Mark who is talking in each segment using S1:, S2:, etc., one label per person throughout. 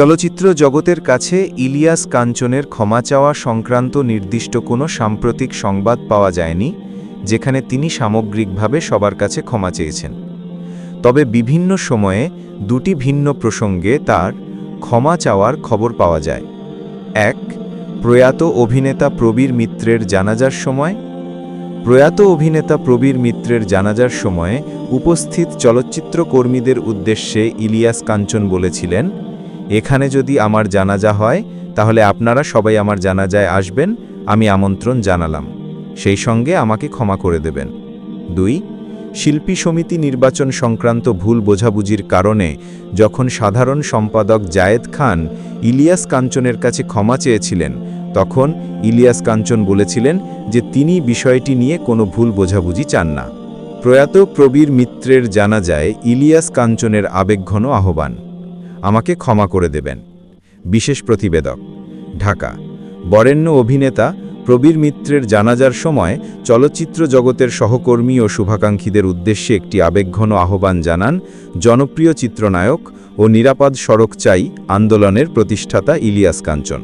S1: চলচ্চিত্র জগতের কাছে ইলিয়াস কাঞ্চনের ক্ষমা চাওয়া সংক্রান্ত নির্দিষ্ট কোনো সাম্প্রতিক সংবাদ পাওয়া যায়নি, যেখানে তিনি সামগ্রিকভাবে সবার কাছে ক্ষমা চেয়েছেন। তবে বিভিন্ন সময়ে দুটি ভিন্ন প্রসঙ্গে তার ক্ষমা চাওয়ার খবর পাওয়া যায়। এক, প্রয়াত অভিনেতা প্রবীর মিত্রের জানাজার সময়। প্রয়াত অভিনেতা প্রবীর মিত্রের জানাজার সময়ে উপস্থিত চলচ্চিত্র কর্মীদের উদ্দেশ্যে ইলিয়াস কাঞ্চন বলেছিলেন এখানে যদি আমার জানাজা হয়, তাহলে আপনারা সবাই আমার জানাজায় আসবেন, আমি আমন্ত্রণ জানালাম। সেই সঙ্গে আমাকে ক্ষমা করে দেবেন। দুই, শিল্পী সমিতি নির্বাচন সংক্রান্ত ভুল বোঝাবুঝির কারণে যখন সাধারণ সম্পাদক জায়েদ খান ইলিয়াস কাঞ্চনের কাছে ক্ষমা চেয়েছিলেন, তখন ইলিয়াস কাঞ্চন বলেছিলেন যে তিনি বিষয়টি নিয়ে কোনো ভুল বোঝাবুঝি চান না। প্রয়াত প্রবীর মিত্রের জানা যায় ইলিয়াস কাঞ্চনের আবেগঘন আহ্বান। আমাকে ক্ষমা করে দেবেন। বিশেষ প্রতিবেদক, ঢাকা। বরেণ্য অভিনেতা, প্রবীর মিত্রের জানাজার সময় চলচ্চিত্র জগতের সহকর্মী ও শুভাকাঙ্ক্ষীদের উদ্দেশ্যে একটি আবেগঘন আহ্বান জানান জনপ্রিয় চিত্রনায়ক ও নিরাপদ সড়ক চাই আন্দোলনের প্রতিষ্ঠাতা ইলিয়াস কাঞ্চন।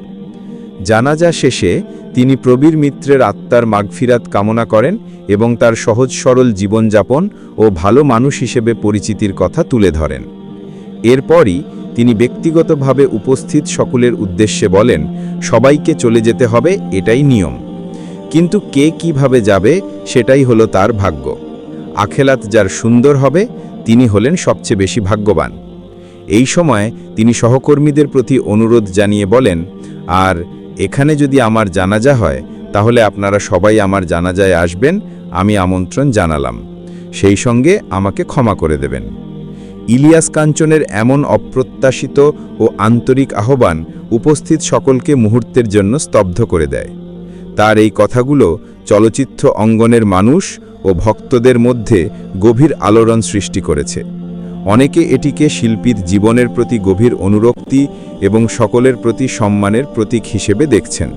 S1: জানাজা শেষে তিনি প্রবীর মিত্রের আত্মার মাগফিরাত কামনা করেন এবং তার সহজ সরল জীবনযাপন ও ভালো মানুষ হিসেবে পরিচিতির কথা তুলে ধরেন। এরপরই তিনি ব্যক্তিগতভাবে উপস্থিত সকলের উদ্দেশ্যে বলেন, সবাইকে চলে যেতে হবে, এটাই নিয়ম। কিন্তু কে কীভাবে যাবে, সেটাই হলো তার ভাগ্য। আখেলাত যার সুন্দর হবে, তিনি হলেন সবচেয়ে বেশি ভাগ্যবান। এই সময় তিনি সহকর্মীদের প্রতি অনুরোধ জানিয়ে বলেন, আর এখানে যদি আমার জানাজা হয়, তাহলে আপনারা সবাই আমার জানাজায় আসবেন, আমি আমন্ত্রণ জানালাম। সেই সঙ্গে আমাকে ক্ষমা করে দেবেন। ইলিয়াস কাঞ্চনের এমন অপ্রত্যাশিত ও আন্তরিক আহ্বান উপস্থিত সকলকে মুহূর্তের জন্য স্তব্ধ করে দেয়। তার এই কথাগুলো চলচ্চিত্র অঙ্গনের মানুষ ও ভক্তদের মধ্যে গভীর আলোড়ন সৃষ্টি করেছে। অনেকে এটিকে শিল্পীর জীবনের প্রতি গভীর অনুরক্তি এবং সকলের প্রতি সম্মানের প্রতীক হিসেবে দেখছেন।